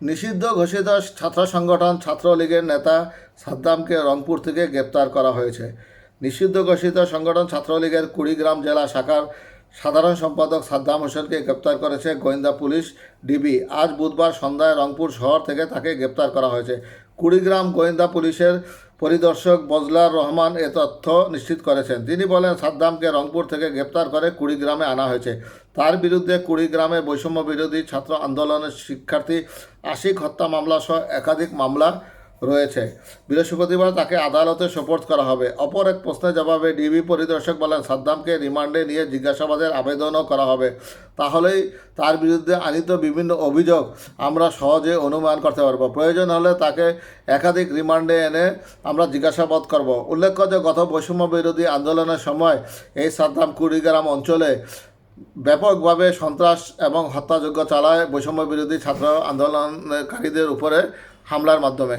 নিষিদ্ধ ঘোষিত ছাত্র সংগঠন ছাত্রলীগের নেতা সাদ্দামকে রংপুর থেকে গ্রেপ্তার করা হয়েছে। নিষিদ্ধ ঘোষিত সংগঠন ছাত্রলীগের কুড়িগ্রাম জেলা শাখার সাধারণ সম্পাদক সাদ্দাম হোসেনকে গ্রেপ্তার করেছে গোয়েন্দা পুলিশ ডিবি। আজ বুধবার সন্ধ্যায় রংপুর শহর থেকে তাকে গ্রেপ্তার করা হয়েছে। কুড়িগ্রাম গোয়েন্দা পুলিশের পরিদর্শক বজলার রহমান এ তথ্য নিশ্চিত করেছেন। তিনি বলেন, সাদ্দামকে রংপুর থেকে গ্রেপ্তার করে কুড়িগ্রামে আনা হয়েছে। তার বিরুদ্ধে কুড়িগ্রামে বৈষম্য বিরোধী ছাত্র আন্দোলনের শিক্ষার্থী আশিক হত্যা মামলা সহ একাধিক মামলা রয়েছে। বৃহস্পতিবার তাকে আদালতে সোপর্দ করা হবে। অপর এক প্রশ্নের জবাবে ডিবি পরিদর্শক বলেন, সাদ্দামকে রিমান্ডে নিয়ে জিজ্ঞাসাবাদের আবেদনও করা হবে। তাহলেই তার বিরুদ্ধে আনিত বিভিন্ন অভিযোগ আমরা সহজে অনুমান করতে পারব। প্রয়োজন হলে তাকে একাধিক রিমান্ডে এনে আমরা জিজ্ঞাসাবাদ করব। উল্লেখ্য যে, গত বৈষম্য বিরোধী আন্দোলনের সময় এই সাদ্দাম কুড়িগ্রাম অঞ্চলে ব্যাপকভাবে সন্ত্রাস এবং হত্যাযজ্ঞ চালায় বৈষম্য বিরোধী ছাত্র আন্দোলনকারীদের উপরে হামলার মাধ্যমে।